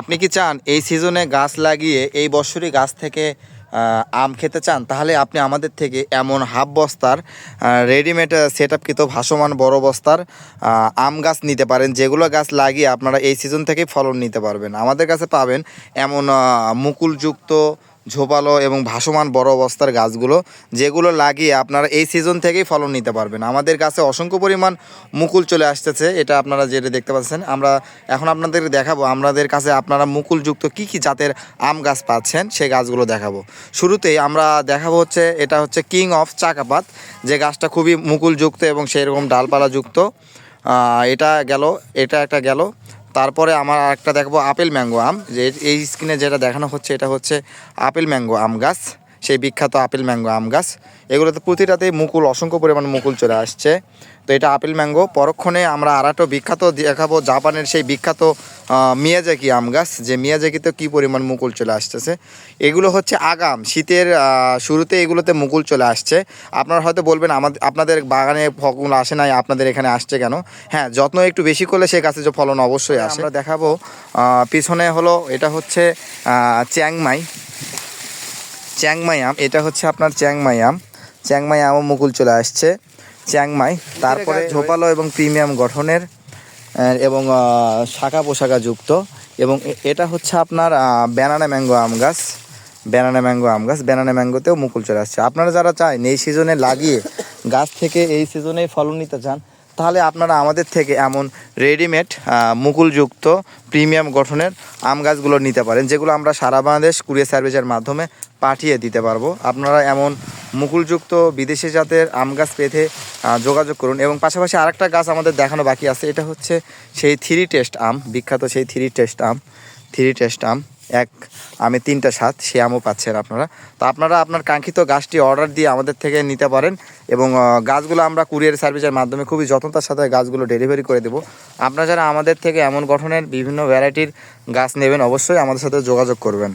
আপনি কি চান এই সিজনে গাছ লাগিয়ে এই বছরই গাছ থেকে আম খেতে চান? তাহলে আপনি আমাদের থেকে এমন হাফ বস্তার রেডিমেড সেট আপকৃত ভাসমান বড় বস্তার আম গাছ নিতে পারেন। যেগুলো গাছ লাগিয়ে আপনারা এই সিজন থেকেই ফলন নিতে পারবেন। আমাদের কাছে পাবেন এমন মুকুলযুক্ত ঝোপালো এবং ভাসমান বড় অবস্থার গাছগুলো, যেগুলো লাগিয়ে আপনারা এই সিজন থেকেই ফলন নিতে পারবেন। আমাদের কাছে অসংখ্য পরিমাণ মুকুল চলে আসতেছে, এটা আপনারা যেটা দেখতে পাচ্ছেন। আমরা এখন আপনাদের দেখাবো, আমাদের কাছে আপনারা মুকুলযুক্ত কি কি জাতের আম গাছ পাচ্ছেন, সেই গাছগুলো দেখাবো। শুরুতেই আমরা দেখাবো হচ্ছে, এটা হচ্ছে কিং অফ চাকাপাত যে গাছটা খুবই মুকুলযুক্ত এবং সেরকম ডালপালাযুক্ত। এটা গেল, এটা একটা গেল। তারপরে আমার আরেকটা দেখব আপেল ম্যাঙ্গো আম। যে এই স্ক্রিনে যেটা দেখানো হচ্ছে, এটা হচ্ছে আপেল ম্যাঙ্গো আম গাছ। সেই বিখ্যাত আপেল ম্যাঙ্গো আম গাছ। এগুলোতে প্রতিটাতেই মুকুল, অসংখ্য পরিমাণ মুকুল চলে আসছে। তো এটা আপেল ম্যাঙ্গো। পরক্ষণে আমরা আর একটা বিখ্যাত দেখাবো জাপানের সেই বিখ্যাত মিয়াজাকি আম গাছ। যে মিয়াজাকিতে কী পরিমাণ মুকুল চলে আসতেছে? এগুলো হচ্ছে আগাম। শীতের শুরুতে এগুলোতে মুকুল চলে আসছে। আপনারা হয়তো বলবেন আমাদের আপনাদের বাগানে ফলগুলো আসে নাই, আপনাদের এখানে আসছে কেন? হ্যাঁ যত্ন একটু বেশি করলে সে গাছে যে ফলন অবশ্যই আসে। আমরা দেখাবো পিছনে হলো, এটা হচ্ছে চ্যাংমাই। চ্যাংমাই আম এটা হচ্ছে আপনার চ্যাংমাই আম। চ্যাংমাই আমও মুকুল চলে আসছে। চ্যাংমাই তারপরে ঝোপালো এবং প্রিমিয়াম গঠনের এবং শাখা পোশাকা যুক্ত। এবং এটা হচ্ছে আপনার ব্যানানা ম্যাঙ্গো আম গাছ। ব্যানানা ম্যাঙ্গো আম গাছ ব্যানানা ম্যাঙ্গোতেও মুকুল চলে আসছে। আপনারা যারা চান এই সিজনে লাগিয়ে গাছ থেকে এই সিজনে ফলন নিতে চান তাহলে আপনারা আমাদের থেকে এমন রেডিমেড মুকুলযুক্ত প্রিমিয়াম গঠনের আম গাছগুলো নিতে পারেন, যেগুলো আমরা সারা বাংলাদেশ কুরিয়ার সার্ভিসের মাধ্যমে পাঠিয়ে দিতে পারব। আপনারা এমন মুকুলযুক্ত বিদেশি জাতের আম গাছ পেতে যোগাযোগ করুন। এবং পাশাপাশি আরেকটা গাছ আমাদের দেখানো বাকি আছে, এটা হচ্ছে সেই থ্রি টেস্ট আম, বিখ্যাত সেই থ্রি টেস্ট আম থ্রি টেস্ট আম। এক, আমি তিনটা সাত, সে আমও পাচ্ছেন আপনারা। তো আপনারা আপনার কাঙ্ক্ষিত গাছটি অর্ডার দিয়ে আমাদের থেকে নিতে পারেন এবং গাছগুলো আমরা কুরিয়ার সার্ভিসের মাধ্যমে খুবই যত্নতার সাথে গাছগুলো ডেলিভারি করে দেবো। আপনারা যারা আমাদের থেকে এমন গঠনের বিভিন্ন ভ্যারাইটির গাছ নেবেন, অবশ্যই আমাদের সাথে যোগাযোগ করবেন।